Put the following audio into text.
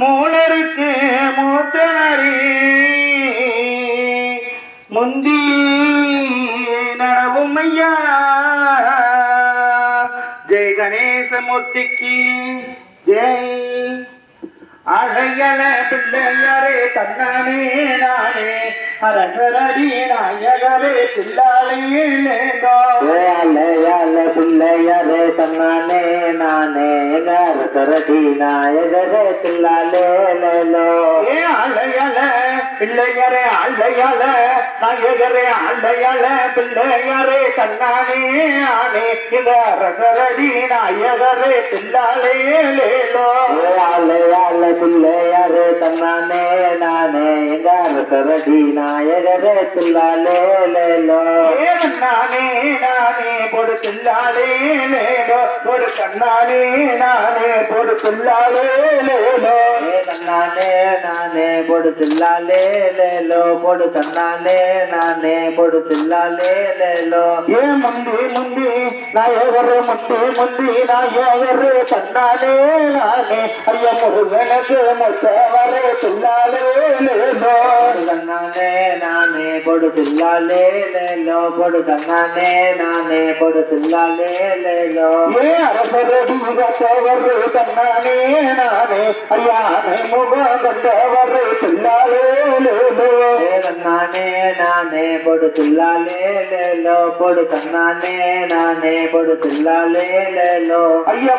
மூலருக்கு மூத்தனரி. முந்தி நடவும் ஐயா. ஜெய் கணேசமூர்த்திக்கு ஜெய். அழகல பிள்ளையரே தன்னானே நானே. அரசரடி நாயகரே பிள்ளாளே அலையால தன்னானே நானே எங்கார சரடி நாயகரே தில்லாலே லேலோ ஏ அலையல பிள்ளையரே அலையல நாயகரே அலையல பிள்ளையரே தன்னானே ஆனே இந்த அரசரடி நாயகரே பிள்ளாளே லேலோ அலையால பிள்ளையாரே தன்னானே நானே எங்கார சரடி நாயகரே தில்லாலே லேலோ ஏ நானே நானே పిల్లాడే నేను పొడు కన్నానే నానే పొడు పిల్లాడే లేలో కన్నానే నానే పొడు పిల్లాలే లేలో పొడు కన్నానే నానే పొడు పిల్లాలే లేలో ఏ ముందు ముందు నా ఎవరు ముందు ముందు నా ఎవరు కన్నానే నానే అయ్య మురుగనకు మొసవరే పిల్లాలే లేలో కన్నానే పొడు పిల్లలే లేలో పొడు కన్నానే నానే పొడు పిల్లలే లేలో ఏ అరసరడిగా తవరు కన్నానే నానే అయ్యా నేముగా గంటవరు పిల్లలే లేలో కన్నానే నానే పొడు పిల్లలే లేలో పొడు కన్నానే నానే పొడు పిల్లలే లేలో అయ్య